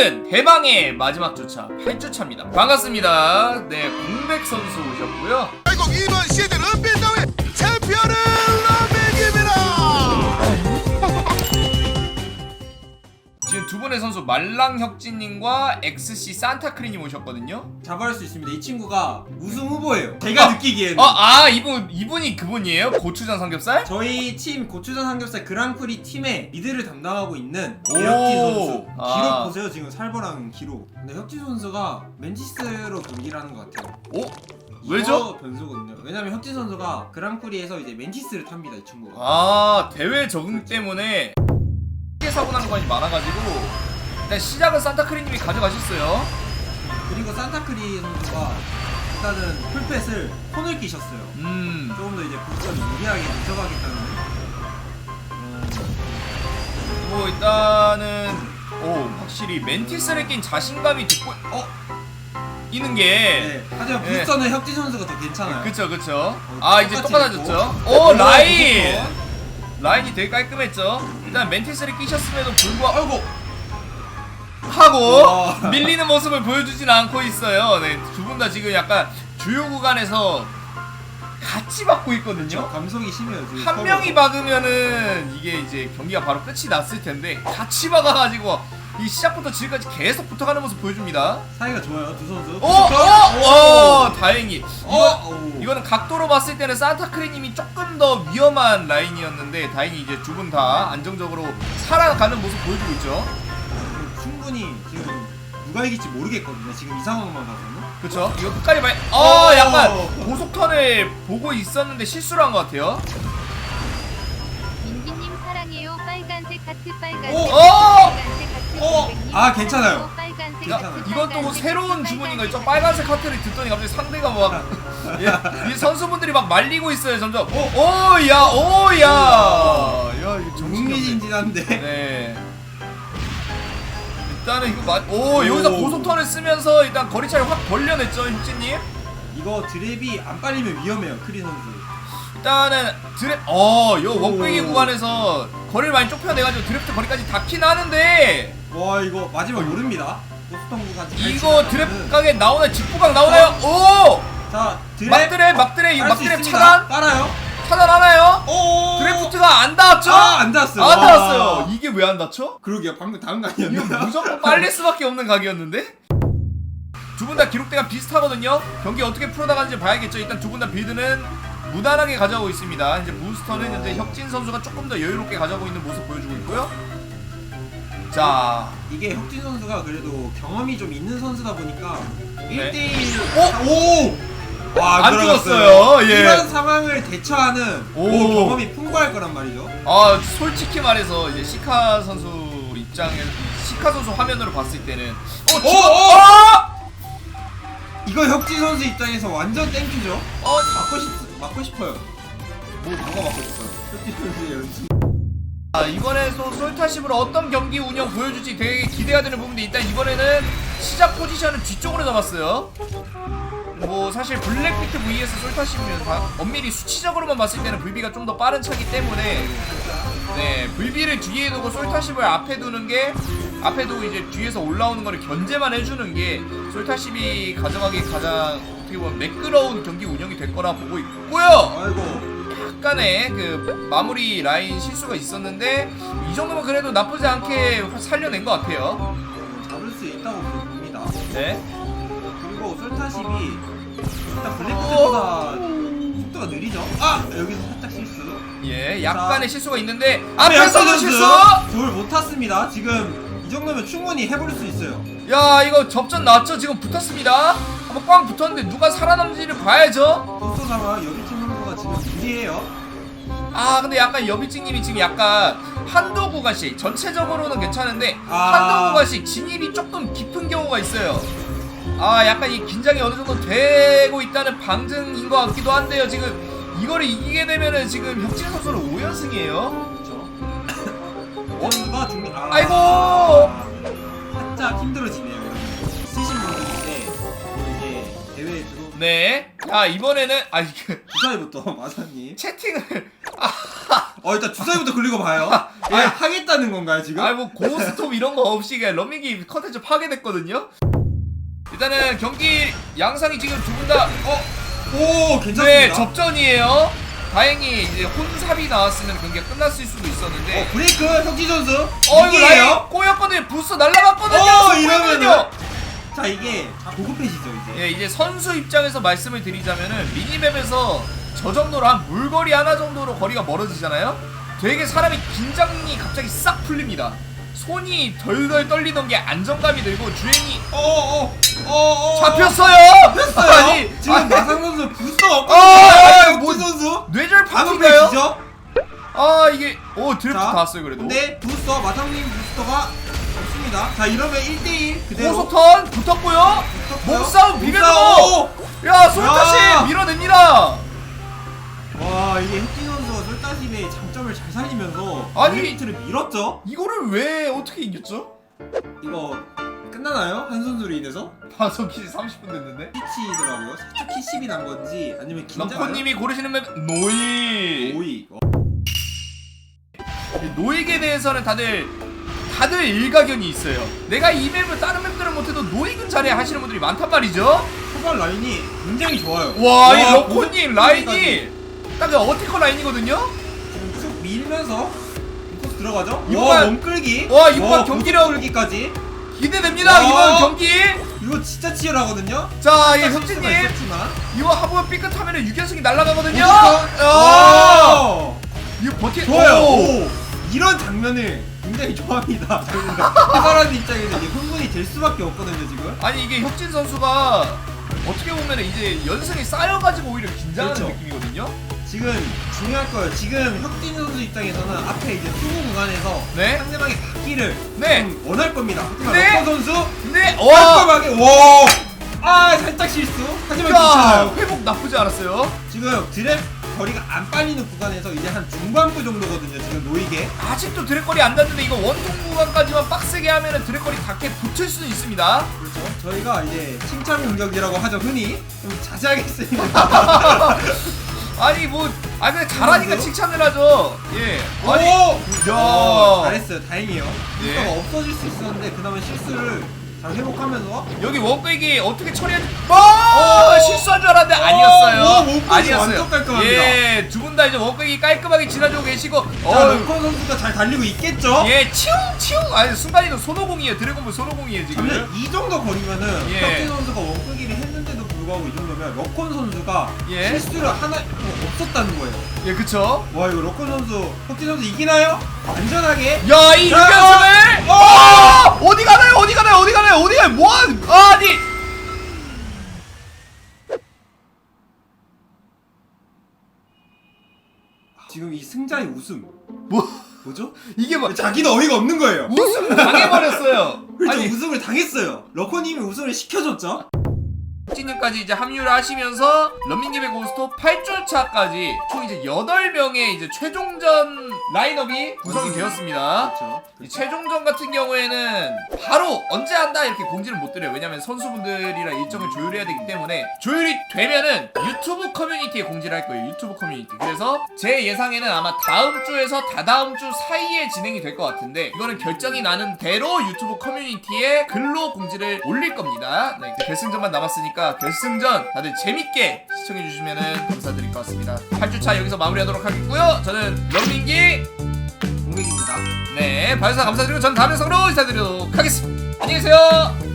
오늘은 대망의 마지막 주차 8주차입니다. 반갑습니다. 네 공백 선수 오셨고요. 결국 이번 시즌 두 분의 선수 말랑혁진님과 XC 산타크리님 오셨거든요 잡아할 수 있습니다. 이 친구가 우승 후보예요. 제가 아, 느끼기에는 어, 아 이분 이분이 그분이에요? 고추장 삼겹살? 저희 팀 고추전 삼겹살 그랑프리 팀의 미드를 담당하고 있는 오. 혁진 선수 아. 기록 보세요 지금 살벌한 기록. 근데 혁진 선수가 맨치스로 경기를 하는 것 같아요. 오? 이거 왜죠? 변수거든요. 왜냐면 혁진 선수가 그랑프리에서 이제 맨치스를 탑니다 이 친구가. 아 대회 적응 때문에 크게 사고 난 것이 많아가지고 일단 시작은 산타크리님이 가져가셨어요 그리고 산타크리 선수가 일단은 풀펫을 손을 끼셨어요. 음 조금 더 이제 복선이 유리하게 가져가겠다는. 뭐 일단은 오 확실히 멘티스를 낀 자신감이 돋고 어 있는 게 네. 하지만 네. 부스터는 혁진 선수가 더 괜찮아요. 그쵸 그쵸 어, 아 이제 똑같아졌죠. 오 오, 라인 부스터. 라인이 되게 깔끔했죠 일단 멘티스를 끼셨음에도 불구하고 아이고 하고 와. 밀리는 모습을 보여주진 않고 있어요 네 두 분 다 지금 약간 주요 구간에서 같이 받고 있거든요 감성이 심해요 지금. 한 서로. 명이 박으면은 이게 이제 경기가 바로 끝이 났을 텐데 같이 박아가지고 이 시작부터 지금까지 계속 붙어가는 모습 보여줍니다. 사이가 좋아요 두 선수. 오, 오, 오, 다행히. 이거, 어, 이거는 각도로 봤을 때는 산타크리님이 조금 더 위험한 라인이었는데 다행히 이제 두 분 다 안정적으로 살아가는 모습 보여주고 있죠. 충분히 지금 누가 이길지 모르겠거든요. 지금 이 상황만 봐서는. 그쵸? 이거 끝까지 봐야. 어, 오. 약간 고속턴을 보고 있었는데 실수를 한 것 같아요. 민기님 사랑해요. 빨간색 하트 빨간색. 오. 빨간색 하트. 오. 선생님 아, 괜찮아요. 야, 하트, 이건 또 빨간색 새로운 주문인가? 저 빨간색 빨간색 카트를 듣더니 갑자기 상대가 막 예, 이 선수분들이 막 말리고 있어요 점점. 오. 오 야 오야. 야 이거 정신이 없네. 흥미진진한데. 네. 일단은 이거 맞. 오 여기서 오. 고속턴을 쓰면서 일단 거리차를 확 벌려냈죠 혁진님. 이거 드랩이 안 빨리면 위험해요 크리 선수. 일단은 드랩. 어요 원뱅이 오. 구간에서 거리를 많이 좁혀내가지고 드래프트 거리까지 닿긴 하는데 와 이거 마지막 모릅니다. 고스턴 구간. 잘 이거 드랩 가게 나오나 직구각 나오나요? 오. 자 드랩. 막드랩 막드랩 이거 막드랩. 차단 따라요. 차단 하나요? 오. 드래프트가 안 닿았죠? 아, 안 닿았어요. 안 와. 닿았어요. 이게 왜 안 닿죠? 그러게요. 방금 다음 거 이거 아니었나? 무조건 빨릴 수밖에 없는 각이었는데? 두 분 다 기록대가 비슷하거든요. 경기 어떻게 풀어나가는지 봐야겠죠. 일단 두 분 다 빌드는 무난하게 가져가고 있습니다. 이제 부스터는 현재 혁진 선수가 조금 더 여유롭게 가져가고 있는 모습 보여주고 있고요. 자, 이게 혁진 선수가 그래도 경험이 좀 있는 선수다 보니까 네. 1대1 어? 오! 와, 안 들어갔어요. 죽었어요. 예. 이런 상황을 대처하는 오. 오, 경험이 풍부할 거란 말이죠. 아 솔직히 말해서 이제 시카 선수 입장에 시카 선수 화면으로 봤을 때는 어, 오, 지금- 오! 어! 이거 혁진 선수 입장에서 완전 땡큐죠. 어, 맞고 싶 맞고 싶어요. 뭐 뭐가 맞고 싶어요? 혁진 선수의 연습. 아, 이번에도 솔타십으로 어떤 경기 운영 보여줄지 되게 기대가 되는 부분인데 일단 이번에는 시작 포지션은 뒤쪽으로 잡았어요. 뭐 사실 블랙비트 vs 솔타십이면 다 엄밀히 수치적으로만 봤을 때는 VB가 좀 더 빠른 차기 때문에 네 VB를 뒤에 두고 솔타십을 앞에 두는 게 앞에 두고 이제 뒤에서 올라오는 거를 견제만 해주는 게 솔타십이 가져가기 가장 어떻게 보면 매끄러운 경기 운영이 될 거라 보고 있고요. 아이고. 약간의 그 마무리 라인 실수가 있었는데 이 정도면 그래도 나쁘지 않게 살려낸 것 같아요. 잡을 수 있다고 봅니다. 네. 그리고 솔타십이 일단 블랙보다 속도가 느리죠. 아 여기서 살짝 실수. 예, 약간의 자. 실수가 있는데 앞에 앞에서도 선수 실수. 돌 못 탔습니다. 지금 이 정도면 충분히 해볼 수 있어요. 야, 이거 접전 났죠? 지금 붙었습니다. 한번 꽝 붙었는데 누가 살아남지를 봐야죠. 선수가 지금 유리해요. 아, 근데 약간 여비찡님이 지금 약간 한두 구간씩 전체적으로는 괜찮은데 아. 한두 구간씩 진입이 조금 깊은 경우가 있어요. 아, 약간 이 긴장이 어느 정도 되고 있다는 방증인 것 같기도 한데요. 지금 이거를 이기게 되면은 지금 혁진 선수는 5연승이에요. 그렇죠. 원수가 중간. 아, 아이고! 살짝 힘들어지네요. 쓰신 분들인데 이제 대회에 들어 네. 자, 이번에는 아 이게 주사위부터 마사님. 채팅을 어 일단 주사위부터 굴리고 봐요. 예. 아 하겠다는 건가요 지금? 아니 뭐 고스톱 이런 거 없이 그냥 런민기 컨텐츠 파괴됐거든요. 일단은 경기 양상이 지금 두 분다 어, 오 괜찮습니다. 네 접전이에요. 다행히 이제 혼삽이 나왔으면 경기가 끝났을 수도 있었는데 어 브레이크 혁지 선수. 어 이거 라인? 꼬였거든요. 부스 날라갔거든요. 어, 이러면요. 이러면은. 자 이게 고급해지죠 이제. 예 이제 선수 입장에서 말씀을 드리자면은 미니맵에서 저 정도로 한 물거리 하나 정도로 거리가 멀어지잖아요. 되게 사람이 긴장이 갑자기 싹 풀립니다. 손이 덜덜 떨리던 게 안정감이 들고 주행이 어어어 어어. 잡혔어요. 잡혔어요. 아니 지금 아니, 마상 선수 부스터 없고. 어, 혁지 뭐- 선수. 뇌절 파티인가요? 아 이게 오 드래프트 자, 다 왔어요 그래도. 근데 부스터 마상님 부스터가 없습니다. 자 이러면 1대1 그대로. 고속턴 붙었고요. 붙었고요. 몸싸움. 몸싸움. 야 솔타시 야. 밀어냅니다. 와 이게 혁진 선수가 솔타심의 장점을 잘 살리면서 아니. 엘리트를 밀었죠? 이거를 왜 어떻게 이겼죠? 이거 끝나나요? 한 선수로 인해서? 방송 기지 30분 됐는데. 피치더라고요. 살짝 피십이 난 건지 아니면 긴장. 럭커님이 고르시는 맵 노이. 오이. 어, 이 노익에 대해서는 다들 다들 일가견이 있어요. 내가 이 맵을 다른 맵들은 못해도 노익은 잘해 하시는 분들이 많단 말이죠. 초반 라인이 굉장히 좋아요. 와, 이 고속 라인이 딱그 어티커 라인이거든요. 쭉 밀면서 인코스 들어가죠? 이번- 와, 몸끌기. 와, 이번 경기력. 끌기까지. 기대됩니다. 와. 이번 경기. 이거 진짜 치열하거든요. 자, 예, 실수가 혁진님 있었지만. 이거 한번 삐끗하면 유견승이 날아가거든요. 오스터. 아, 오! 이거 버티. 좋아요. 오. 오. 이런 장면을 굉장히 좋아합니다. 저희가 해설하는 입장에서 이제 흥분이 될 수밖에 없거든요 지금. 아니 이게 혁진 선수가 어떻게 보면 이제 연승이 쌓여가지고 오히려 긴장하는 그렇죠. 느낌이거든요. 지금 중요할 거예요. 지금 혁진 선수 입장에서는 앞에 이제 수구 구간에서 네. 상대방의 바퀴를 네. 좀 원할 겁니다. 하지만 네. 럭커 선수 와, 깔끔하게 와. 아 살짝 실수. 하지만 야, 괜찮아요. 회복 나쁘지 않았어요. 지금 드랩 거리가 안 빨리는 구간에서 이제 한 중반부 정도거든요. 지금 노이게. 아직도 드랙거리 안 닿는데 이거 원통 구간까지만 빡세게 하면은 드랙거리 닿게 붙을 수는 있습니다. 그렇죠. 저희가 이제 칭찬 공격이라고 하죠 흔히 좀 자세하게 쓰입니다. 아니 뭐, 아 근데 잘하니까 그런데요? 칭찬을 하죠. 예. 아니, 오! 야. 어, 잘했어요. 다행이에요. 예. 실수가 없어질 수 있었는데 그나마 실수를 잘 회복하면서 여기 원거이기 어떻게 처리하지? 어, 실수한 줄 알았는데 아니었어요. 와, 아니었어요. 완전 깔끔합니다. 예, 두 분 다 이제 원거이기 깔끔하게 지나주고 계시고, 자, 어, 럭커 선수가 잘 달리고 있겠죠? 예, 치웅 치웅. 아니 순간 이동 손오공이에요. 드래곤볼 손오공이에요 지금. 잠시만 이 정도 거리면은 예. 혁진 선수가 원끌기를 했는데도 불구하고 이 정도면 럭컨 선수가 예. 실수를 하나 뭐 없었다는 거예요. 예, 그쵸? 와 이거 럭컨 선수 혁진 선수 이기나요? 안전하게 야, 이 자, 유견승을! 어! 어! 어디 가나요? 어디 가나요? 어디 가나요? 어디 가요? 뭐 한, 아니! 지금 이 승자의 웃음 뭐, 뭐죠? 이게 뭐, 자기도 어이가 없는 거예요. 웃음 당해버렸어요. 그렇죠 아니, 웃음을 당했어요. 럭커님이 웃음을 시켜줬죠. 찐님까지 이제 합류를 하시면서 런민기의 고스톱 8주차까지 총 이제 8명의 이제 최종전 라인업이 구성이 되었습니다. 그렇죠. 이 최종전 같은 경우에는 바로 언제 한다 이렇게 공지를 못 드려요. 왜냐면 선수분들이랑 일정을 조율해야 되기 때문에 조율이 되면은 유튜브 커뮤니티에 공지를 할 거예요. 유튜브 커뮤니티. 그래서 제 예상에는 아마 다음 주에서 다다음 주 사이에 진행이 될 것 같은데 이거는 결정이 나는 대로 유튜브 커뮤니티에 글로 공지를 올릴 겁니다. 네, 결승전만 남았으니까 결승전 다들 재밌게 시청해 주시면 감사드릴 것 같습니다. 8주차 여기서 마무리하도록 하겠고요. 저는 런민기 공백입니다. 네, 발사 감사드리고 전 다음 영상으로 인사드리도록 하겠습니다. 안녕히 계세요.